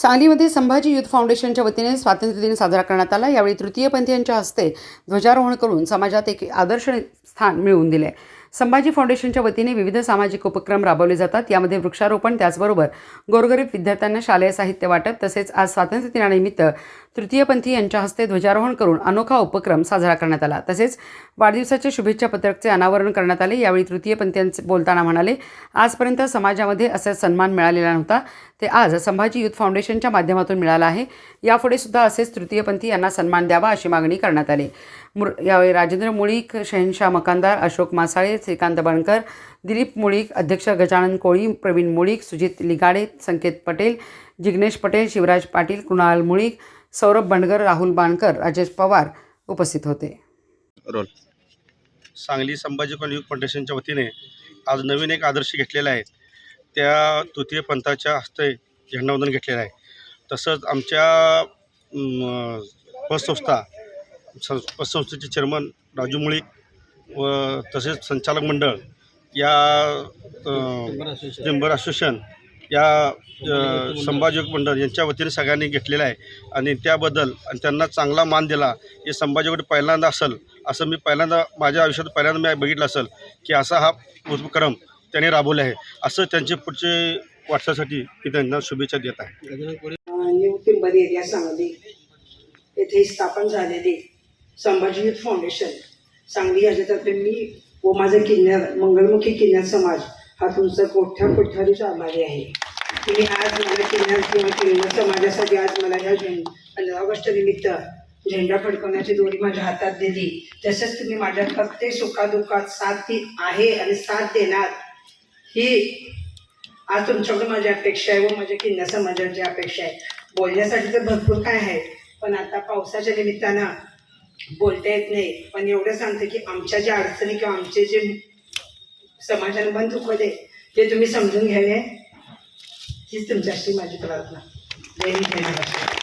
सांगलीमध्ये संभाजी युथ फाउंडेशनच्या वतीने स्वातंत्र्य दिन साजरा करण्यात आला. यावेळी तृतीयपंथीयांच्या हस्ते ध्वजारोहण करून समाजात एक आदर्श स्थान मिळवून दिले. संभाजी फाउंडेशनच्या वतीने विविध सामाजिक उपक्रम राबवले जातात. यामध्ये वृक्षारोपण त्याचबरोबर गोरगरीब विद्यार्थ्यांना शालेय साहित्य वाटप तसेच आज स्वातंत्र्य दिनानिमित्त तृतीयपंथी यांच्या हस्ते ध्वजारोहण करून अनोखा उपक्रम साजरा करण्यात आला. तसेच वाढदिवसाच्या शुभेच्छा पत्रकचे अनावरण करण्यात आले. यावेळी तृतीयपंथीयांचे बोलताना म्हणाले आजपर्यंत समाजामध्ये असा सन्मान मिळालेला नव्हता. ते आज संभाजी युथ फाउंडेशनच्या माध्यमातून मिळाला आहे. यापुढे सुद्धा असेच तृतीयपंथी यांना सन्मान द्यावा अशी मागणी करण्यात आली. मुर यावेळी राजेंद्र मुळीक शहनशाह मकानदार अशोक मासाळे श्रीकांत बणकर दिलीप मुळीक अध्यक्ष गजानन कोळी प्रवीण मुळीक सुजित लिगाडे संकेत पटेल जिग्नेश पटेल शिवराज पाटील कृणाल मुळीक सौरभ बंडगर राहुल बाणकर राजेश पवार उपस्थित होते. रोल. सांगली संभाजी कॉलनी फाउंडेशनच्या वतीने आज नवीन एक आदर्श घेतलेला आहे. त्या तृतीय पंथाच्या हस्ते झेंडावंदन घेतलेलं आहे. तसंच आमच्या पतसंस्था सं पतसंस्थेचे चेअरमन राजू मुळीक व तसेच संचालक मंडळ या मेंबर असोसिएशन या संभाजी मंडळ यांच्या वतीने सगळ्यांनी घेतलेलं आहे. आणि त्याबद्दल आणि त्यांना चांगला मान दिला. हे संभाजीकडे पहिल्यांदा असेल असं मी पहिल्यांदा माझ्या आयुष्यात पहिल्यांदा मी बघितलं असेल की असा हा उपक्रम त्यांनी राबवला आहे. असं त्यांचे पुढचे वाटचासाठी मी त्यांना शुभेच्छा देत आहे. न्यू पिंपरी एरिया सांगली येथे स्थापन झालेले संभाजी युथ फाउंडेशन सांगली याच्यातर्फे मी व माझा किन्नर मंगलमुखी किन्नर समाज हा तुमचा कोठ्या कोठारीच आभारी आहे. तुम्ही आज मला किन्नर किंवा किल्ल्याचं समाजासाठी आज मला ह्या झेंड पंधरा ऑगस्ट निमित्त झेंडा फडकवण्याची दोरी माझ्या हातात दिली. तसंच तुम्ही माझ्या प्रत्येक सुखादुःखात साथ ती आहे आणि साथ देणार. ही आज तुमच्याकडे माझी अपेक्षा आहे व माझ्या किन्या समाजाची अपेक्षा आहे. बोलण्यासाठी तर भरपूर काय आहे पण आता पावसाच्या निमित्तानं बोलता येत नाही. पण एवढं सांगते की आमच्या ज्या अडचणी किंवा आमचे जे समाधान बंद दुखवले ते तुम्ही समजून घ्यावे हीच तुमच्याशी माझी प्रार्थना. जय हिंद जय महाराष्ट्र.